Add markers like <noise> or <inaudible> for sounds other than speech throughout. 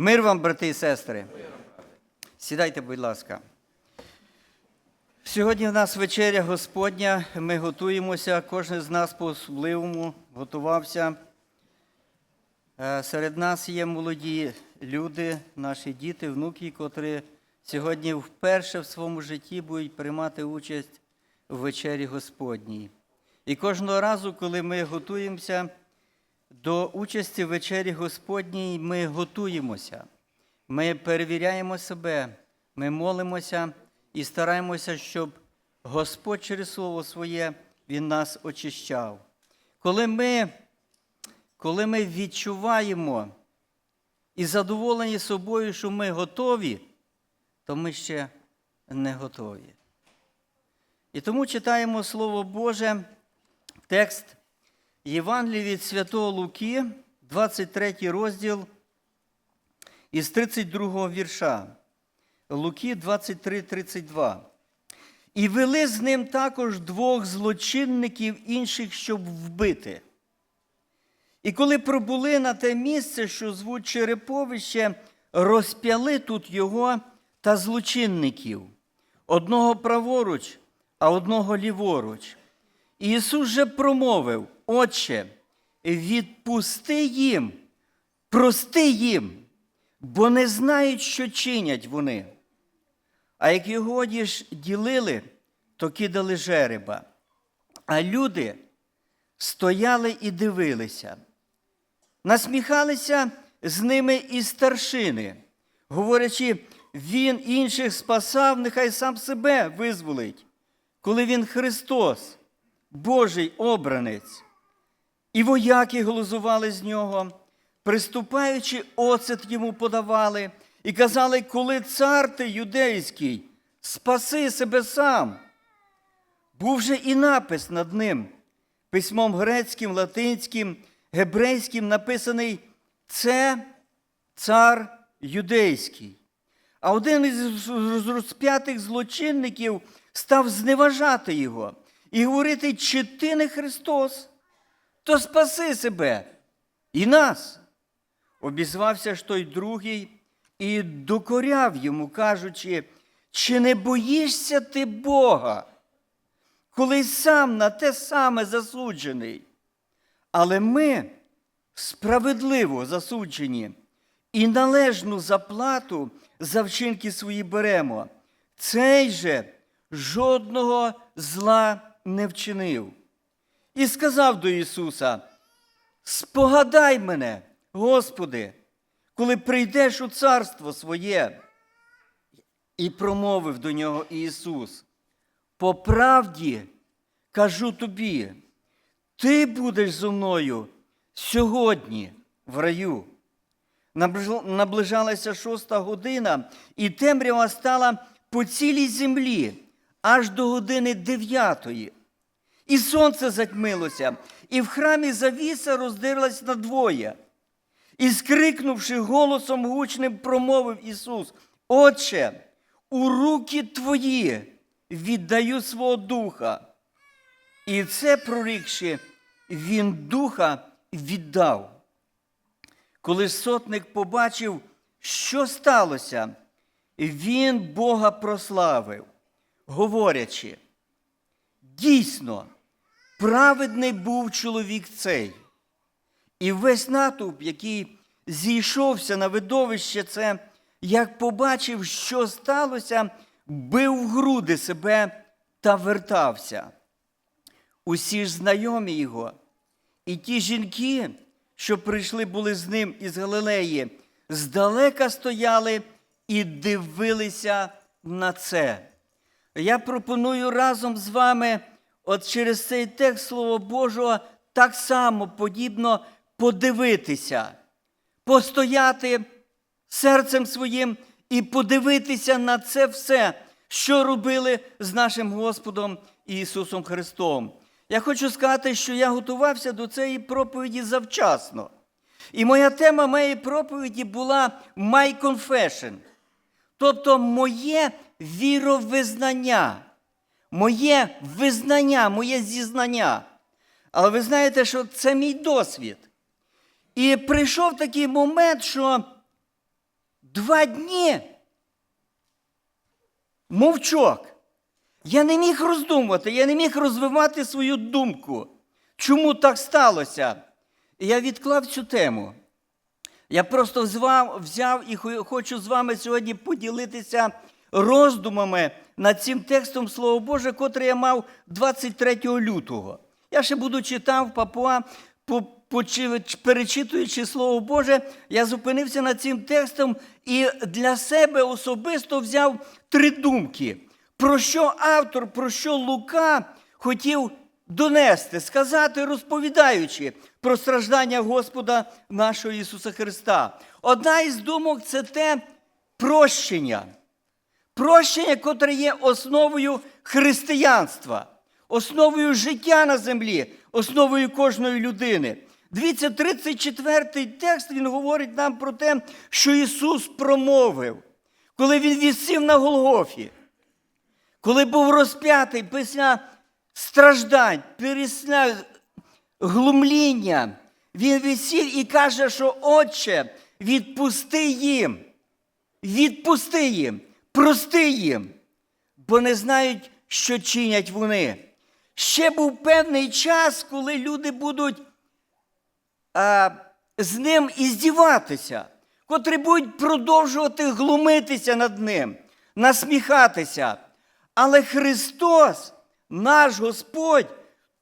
Мир вам, брати і сестри. Сідайте, будь ласка. Сьогодні в нас вечеря Господня. Ми готуємося, кожен з нас по-особливому готувався. Е, Серед нас є молоді люди, наші діти, внуки, котрі сьогодні вперше в своєму житті будуть приймати участь в вечері Господній. І кожного разу, коли ми готуємося до участі в вечері Господній, ми готуємося, ми перевіряємо себе, ми молимося і стараємося, щоб Господь через Слово Своє Він нас очищав. Коли ми, коли ми відчуваємо і задоволені собою, що ми готові, то ми ще не готові. І тому читаємо Слово Боже, текст Євангелії від Святого Луки, 23 розділ із 32 вірша. Луки 23, 32. І вели з ним також двох злочинників інших, щоб вбити. І коли пробули на те місце, що звуть Череповище, розп'яли тут його та злочинників, одного праворуч, а одного ліворуч. І Ісус же промовив: Отче, відпусти їм, прости їм, бо не знають, що чинять вони. А як його ж ділили, то кидали жереба. А люди стояли і дивилися. Насміхалися з ними і старшини, говорячи, він інших спасав, нехай сам себе визволить, коли він Христос, Божий обранець. І вояки глузували з нього, приступаючи, оцет йому подавали, і казали, коли цар ти юдейський, спаси себе сам. Був же і напис над ним, письмом грецьким, латинським, гебрейським, написаний Це цар юдейський. А один із розп'ятих злочинників став зневажати його і говорити, чи ти не Христос, то спаси себе і нас. Обізвався ж той другий і докоряв йому, кажучи, чи не боїшся ти Бога, коли сам на те саме засуджений? Але ми справедливо засуджені і належну заплату за вчинки свої беремо. Цей же жодного зла не вчинив. І сказав до Ісуса: Спогадай мене, Господи, коли прийдеш у царство своє. І промовив до нього Ісус: По правді кажу тобі, ти будеш зо мною сьогодні в раю. Наближалася шоста година, і темрява стала по цілій землі аж до години дев'ятої. І сонце затьмилося, і в храмі завіса роздерлась надвоє. І, скрикнувши голосом гучним, промовив Ісус: Отче, у руки твої віддаю свого духа. І це прорікши, він духа віддав. Коли сотник побачив, що сталося, він Бога прославив, говорячи, дійсно, праведний був чоловік цей. І весь натовп, який зійшовся на видовище це, як побачив, що сталося, бив в груди себе та вертався. Усі ж знайомі його, і ті жінки, що прийшли були з ним із Галилеї, здалека стояли і дивилися на це. Я пропоную разом з вами, от через цей текст Слова Божого, так само подібно подивитися, постояти серцем своїм і подивитися на це все, що робили з нашим Господом Ісусом Христом. Я хочу сказати, що я готувався до цієї проповіді завчасно. І моя тема моєї проповіді була «My confession», тобто моє віровизнання, моє визнання, моє зізнання. Але ви знаєте, що це мій досвід. І прийшов такий момент, що Два дні. Мовчок. Я не міг роздумувати, я не міг розвивати свою думку. Чому так сталося? І я відклав цю тему. Я просто взяв, взяв і хочу з вами сьогодні поділитися роздумами над цим текстом Слова Боже, котрий я мав 23 лютого. Я ще буду читав Папуа, перечитуючи Слово Боже, я зупинився над цим текстом і для себе особисто взяв три думки. Про що автор, про що Лука хотів донести, сказати, розповідаючи про страждання Господа нашого Ісуса Христа. Одна із думок це те прощення. Прощення, котре є основою християнства, основою життя на землі, основою кожної людини. Дивіться, 34-й текст він говорить нам про те, що Ісус промовив, коли Він вісів на Голгофі, коли був розп'ятий після страждань, після глумління, Він висів і каже, що Отче, відпусти їм. Відпусти їм, прости їм, бо не знають, що чинять вони. Ще був певний час, коли люди будуть а, з ним іздіватися, котрі будуть продовжувати глумитися над ним, насміхатися. Але Христос, наш Господь,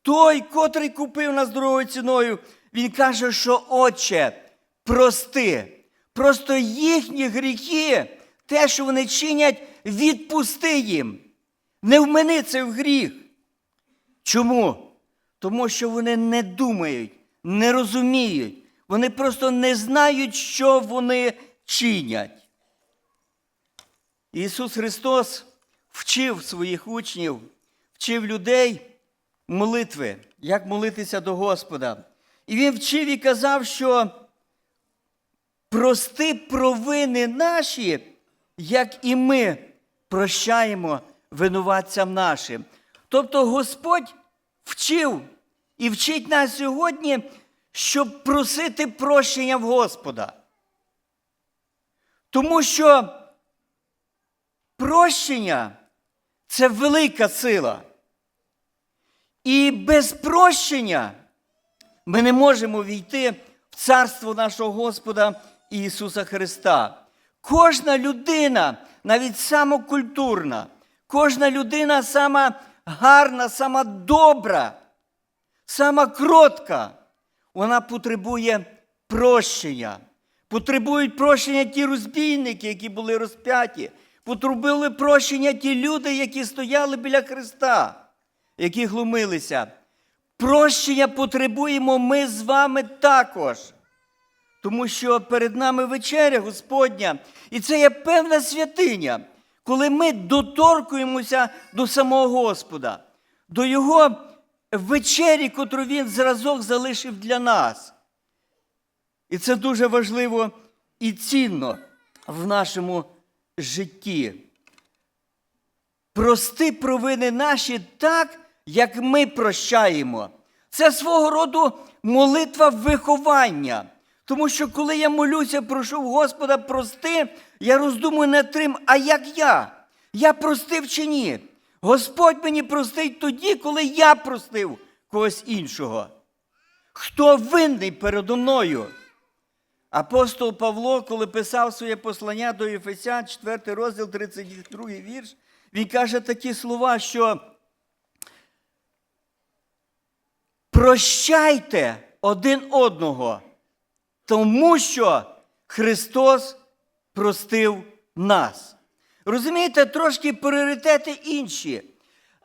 той, котрий купив нас дорогою ціною, Він каже, що Отче, прости. Просто їхні гріхи, те, що вони чинять, відпусти їм. Не вмени це в гріх. Чому? Тому що вони не думають, не розуміють. Вони просто не знають, що вони чинять. Ісус Христос вчив своїх учнів, вчив людей молитви, як молитися до Господа. І Він вчив і казав, що прости провини наші, як і ми прощаємо винуватцям нашим. Тобто Господь вчив і вчить нас сьогодні, щоб просити прощення в Господа. Тому що прощення це велика сила. І без прощення ми не можемо війти в царство нашого Господа Ісуса Христа. Кожна людина, навіть самокультурна, кожна людина сама гарна, сама добра, сама кротка, вона потребує прощення. Потребують прощення ті розбійники, які були розп'яті. Потребували прощення ті люди, які стояли біля Христа, які глумилися. Прощення потребуємо ми з вами також. Тому що перед нами вечеря Господня, і це є певна святиня, коли ми доторкуємося до самого Господа, до Його вечері, котру Він зразок залишив для нас. І це дуже важливо і цінно в нашому житті. Прости провини наші так, як ми прощаємо. Це свого роду молитва виховання. Тому що коли я молюся, прошу Господа прости, я роздумую над тим, а як я? Я простив чи ні? Господь мені простить тоді, коли я простив когось іншого. Хто винний передо мною? Апостол Павло, коли писав своє послання до Єфесян, 4 розділ, 32 вірш, він каже такі слова, що прощайте один одного, тому що Христос простив нас. Розумієте, трошки пріоритети інші.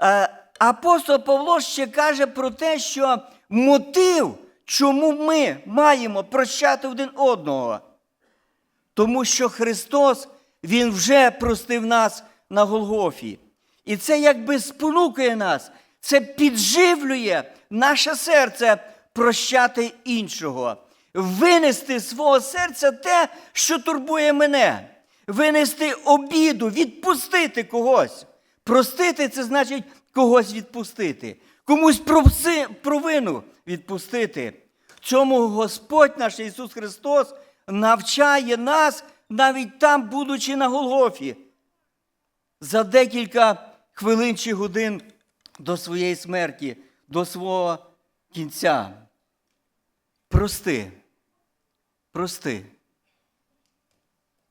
Е, Апостол Павло ще каже про те, що мотив, чому ми маємо прощати один одного. Тому що Христос, Він вже простив нас на Голгофі. І це якби спонукує нас, це підживлює наше серце прощати іншого, винести з свого серця те, що турбує мене, винести обіду, відпустити когось. Простити це значить когось відпустити, комусь провину відпустити. Цьому Господь наш Ісус Христос навчає нас навіть там, будучи на Голгофі, за декілька хвилин чи годин до своєї смерті, до свого кінця. Прости, прости.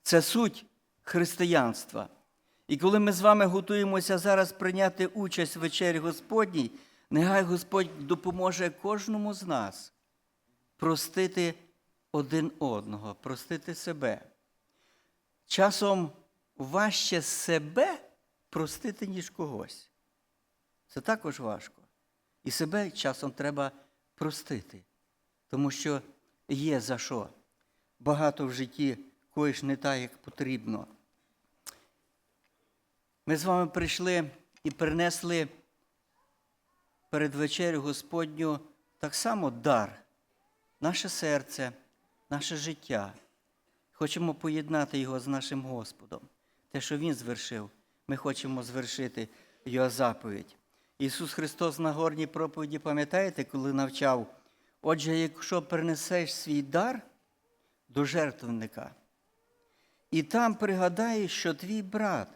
Це суть християнства. І коли ми з вами готуємося зараз прийняти участь в вечері Господній, нехай Господь допоможе кожному з нас простити один одного, простити себе. Часом важче себе простити, ніж когось. Це також важко. І себе часом треба простити, тому що є за що. Багато в житті коїш не так, як потрібно. Ми з вами прийшли і принесли перед вечерю Господню так само дар, наше серце, наше життя. Хочемо поєднати його з нашим Господом. Те, що Він звершив, ми хочемо звершити Його заповідь. Ісус Христос на горній проповіді, пам'ятаєте, коли навчав, отже, якщо принесеш свій дар до жертвенника, і там пригадаєш, що твій брат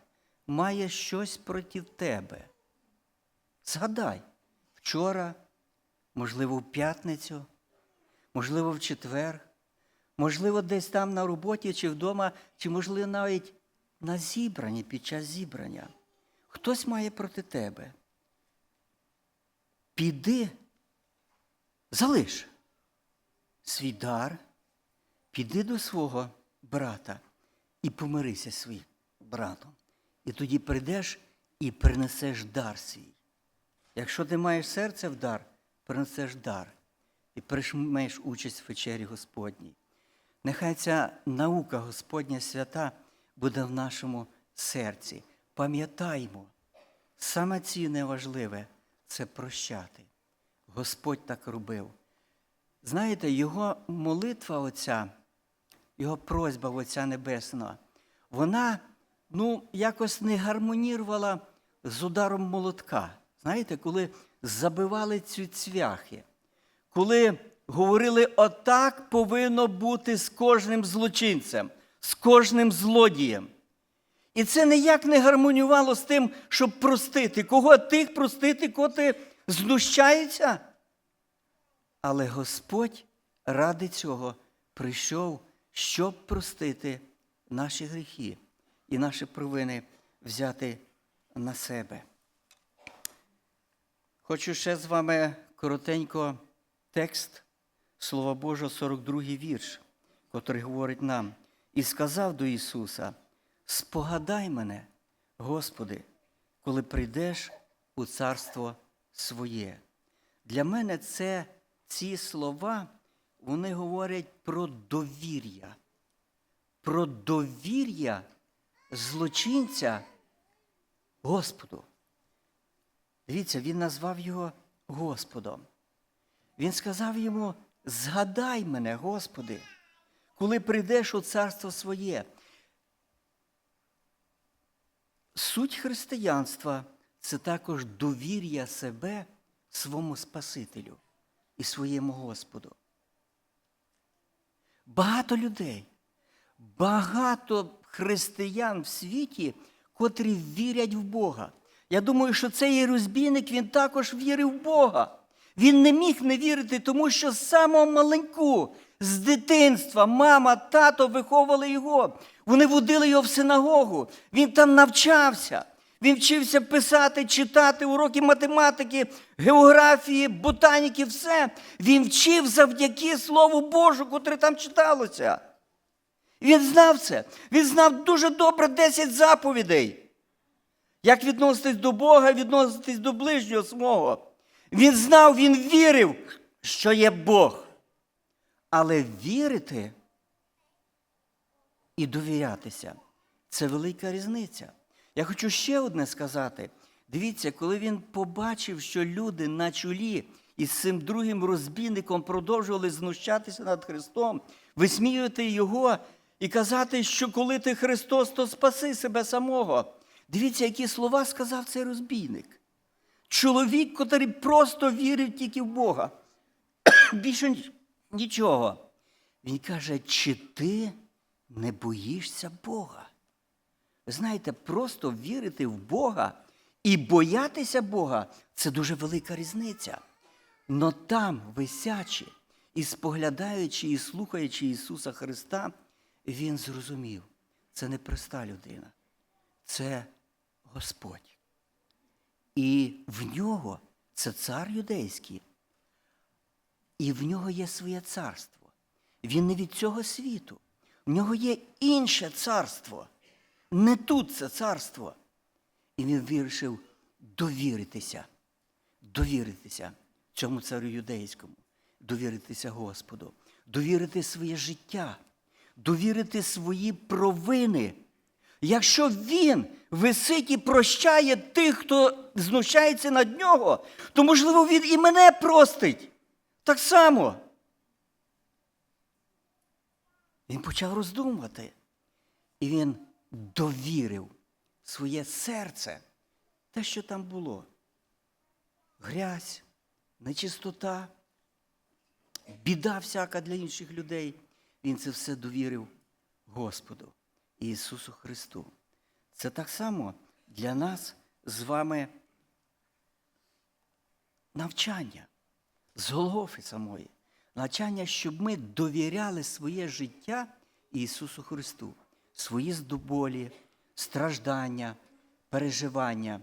має щось проти тебе. Згадай, вчора, можливо, в п'ятницю, можливо, в четвер, можливо, десь там на роботі чи вдома, чи, можливо, навіть на зібранні під час зібрання. Хтось має проти тебе. Піди, залиш свій дар, піди до свого брата і помирися зі своїм братом. І тоді прийдеш і принесеш дар свій. Якщо ти маєш серце в дар, принесеш дар і приймеш участь в вечері Господній. Нехай ця наука Господня свята буде в нашому серці. Пам'ятаймо, саме цінне важливе це прощати. Господь так робив. Знаєте, його молитва оця, його просьба Отця Небесного, вона ну, якось не гармонірувала з ударом молотка. Знаєте, коли забивали ці цвяхи, коли говорили, отак повинно бути з кожним злочинцем, з кожним злодієм. І це ніяк не гармонювало з тим, щоб простити. Кого тих простити, коти знущаються? Але Господь ради цього прийшов, щоб простити наші гріхи і наші провини взяти на себе. Хочу ще з вами коротенько текст Слова Божого, 42 вірш, котрий говорить нам, і сказав до Ісуса: Спогадай мене, Господи, коли прийдеш у царство своє. Для мене це ці слова, вони говорять про довір'я, про довір'я злочинця Господу. Дивіться, він назвав його Господом. Він сказав йому: згадай мене, Господи, коли прийдеш у царство своє. Суть християнства це також довір'я себе своєму Спасителю і своєму Господу. Багато людей, багато християн в світі, котрі вірять в Бога. Я думаю, що цей розбійник він також вірив в Бога. Він не міг не вірити, тому що з самого маленьку, з дитинства, мама, тато виховували його. Вони водили його в синагогу. Він там навчався. Він вчився писати, читати уроки математики, географії, ботаніки, все. Він вчив завдяки Слову Божу, котре там читалося. Він знав це. Він знав дуже добре 10 заповідей. Як відноситись до Бога, відноситись до ближнього свого. Він знав, він вірив, що є Бог. Але вірити і довірятися це велика різниця. Я хочу ще одне сказати. Дивіться, коли він побачив, що люди на чолі із цим другим розбійником продовжували знущатися над Христом, висміювати Його і казати, що коли ти Христос, то спаси себе самого. Дивіться, які слова сказав цей розбійник. Чоловік, котрий просто вірив тільки в Бога. <coughs> Більше нічого. Він каже, чи ти не боїшся Бога. Ви знаєте, просто вірити в Бога і боятися Бога це дуже велика різниця. Но там, висячи і споглядаючи і слухаючи Ісуса Христа, Він зрозумів, це не проста людина, це Господь. І в нього це цар юдейський, і в нього є своє царство. Він не від цього світу. В нього є інше царство. Не тут це царство. І він вирішив довіритися, довіритися цьому царю юдейському, довіритися Господу, довірити своє життя, довірити свої провини. Якщо він висить і прощає тих, хто знущається над нього, то, можливо, він і мене простить. Так само. Він почав роздумувати. І він довірив своє серце, те, що там було. Грязь, нечистота, біда всяка для інших людей. Він це все довірив Господу Ісусу Христу. Це так само для нас з вами навчання з Голгофи самої. Навчання, щоб ми довіряли своє життя Ісусу Христу, свої здоболі, страждання, переживання.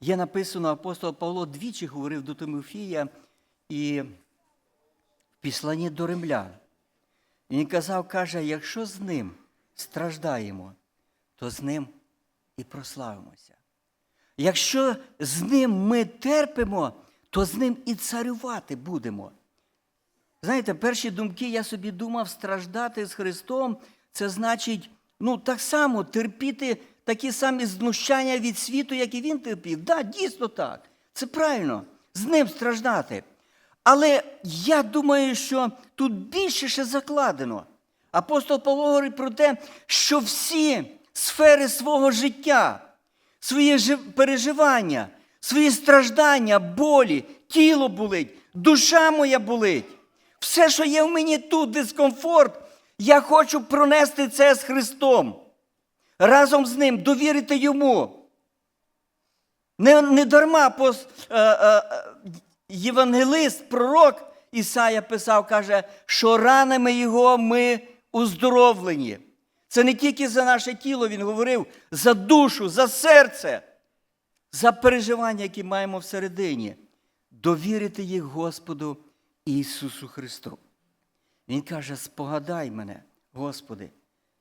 Є написано, апостол Павло двічі говорив до Тимофія і в післанні до римлян. Він казав, каже, якщо з ним страждаємо, то з ним і прославимося. Якщо з ним ми терпимо, то з ним і царювати будемо. Знаєте, перші думки я собі думав, страждати з Христом це значить, ну, так само терпіти такі самі знущання від світу, як і він терпів. Так, да, дійсно так. Це правильно, з ним страждати. Але я думаю, що тут більше ще закладено. Апостол Павло говорить про те, що всі сфери свого життя, свої переживання, свої страждання, болі, тіло болить, душа моя болить. Все, що є в мені тут, дискомфорт, я хочу пронести це з Христом. Разом з ним довірити йому. Не, не дарма пос, е, е, євангелист, пророк Ісая писав, каже, що ранами його ми уздоровлені. Це не тільки за наше тіло, він говорив, за душу, за серце, за переживання, які маємо всередині. Довірити їх Господу Ісусу Христу. Він каже: спогадай мене, Господи,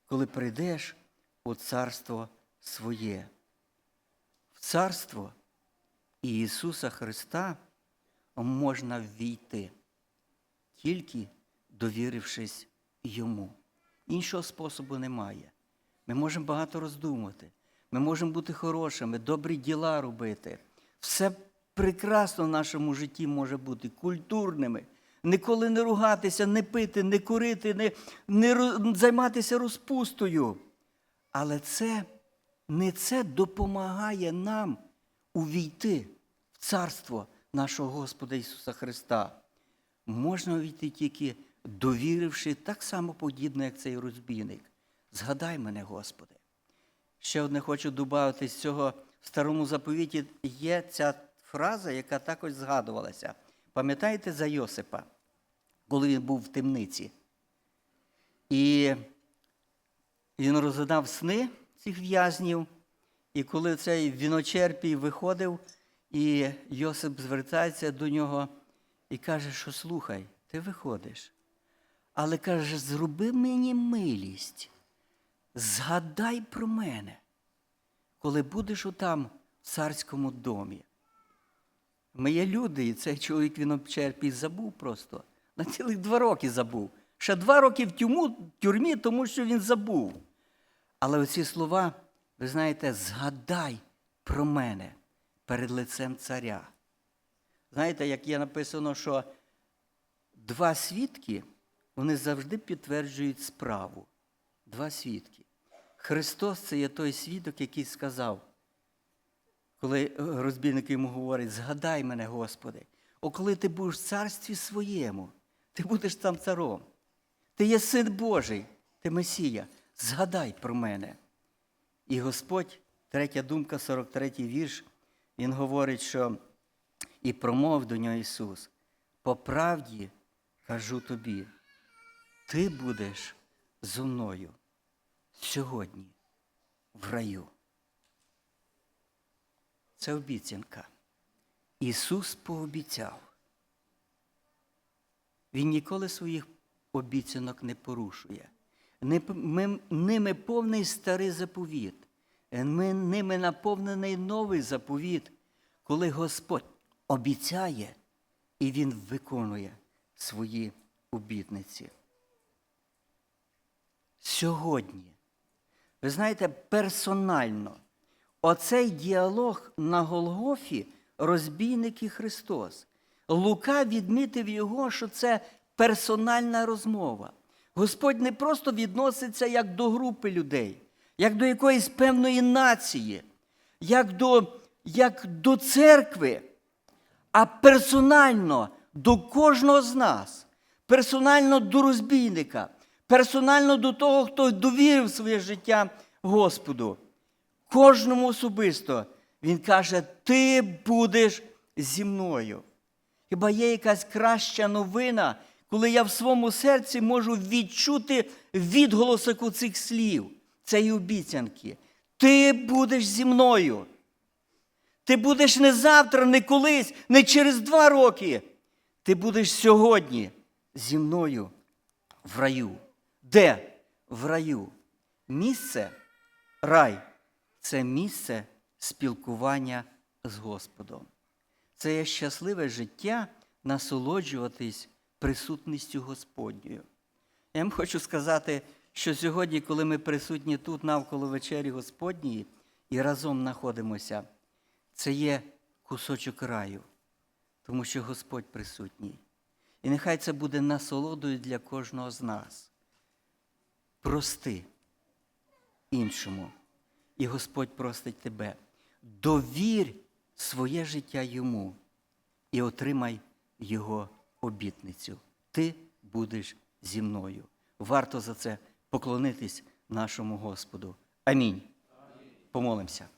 коли прийдеш у царство своє. В царство Ісуса Христа можна ввійти, тільки довірившись Йому. Іншого способу немає. Ми можемо багато роздумувати, ми можемо бути хорошими, добрі діла робити. Все прекрасно в нашому житті може бути культурними. Ніколи не ругатися, не пити, не курити, не, не займатися розпустою. Але це не це допомагає нам увійти в царство нашого Господа Ісуса Христа. Можна увійти тільки довіривши так само подібно, як цей розбійник. Згадай мене, Господи. Ще одне хочу додати з цього в старому заповіті є ця фраза, яка також згадувалася. Пам'ятаєте за Йосипа, коли він був в темниці? І він розглядав сни цих в'язнів, і коли цей віночерпій виходив, і Йосип звертається до нього і каже, що слухай, ти виходиш. Але каже, зроби мені милість, згадай про мене, коли будеш отам в царському домі. Ми є люди, і цей чоловік віночерпій забув просто. На цілих два роки забув. Ще два роки в тюрму, тюрмі, тому що він забув. Але оці слова, ви знаєте, згадай про мене перед лицем царя. Знаєте, як є написано, що два свідки, вони завжди підтверджують справу. Два свідки. Христос це є той свідок, який сказав, коли розбійник йому говорить, згадай мене, Господи, о, коли ти будеш в царстві своєму, ти будеш там царом. Ти є син Божий, ти Месія. згадай про мене. І Господь, третя думка, 43-й вірш, він говорить, що і промов до нього Ісус, по правді кажу тобі, ти будеш зо мною сьогодні в раю. Це обіцянка. Ісус пообіцяв. Він ніколи своїх обіцянок не порушує. Ми- Ними повний старий заповіт. Ми- Ними наповнений новий заповіт, коли Господь обіцяє і Він виконує свої обітниці. Сьогодні, ви знаєте, персонально, оцей діалог на Голгофі розбійник і Христос. Лука відмітив його, що це персональна розмова. Господь не просто відноситься як до групи людей, як до якоїсь певної нації, як до, як до церкви, а персонально до кожного з нас, персонально до розбійника, персонально до того, хто довірив своє життя Господу. Кожному особисто Він каже, ти будеш зі мною. Хіба є якась краща новина, коли я в своєму серці можу відчути відголосок цих слів, цієї обіцянки. Ти будеш зі мною. Ти будеш не завтра, не колись, не через два роки. Ти будеш сьогодні зі мною в раю. Де? В раю. Місце рай це місце спілкування з Господом. Це є щасливе життя насолоджуватись присутністю Господньою. Я вам хочу сказати, що сьогодні, коли ми присутні тут навколо вечері Господньої і разом знаходимося, це є кусочок раю, тому що Господь присутній. І нехай це буде насолодою для кожного з нас. Прости іншому, і Господь простить тебе. Довір своє життя йому і отримай Його обітницю. Ти будеш зі мною. Варто за це поклонитись нашому Господу. Амінь. Помолимося.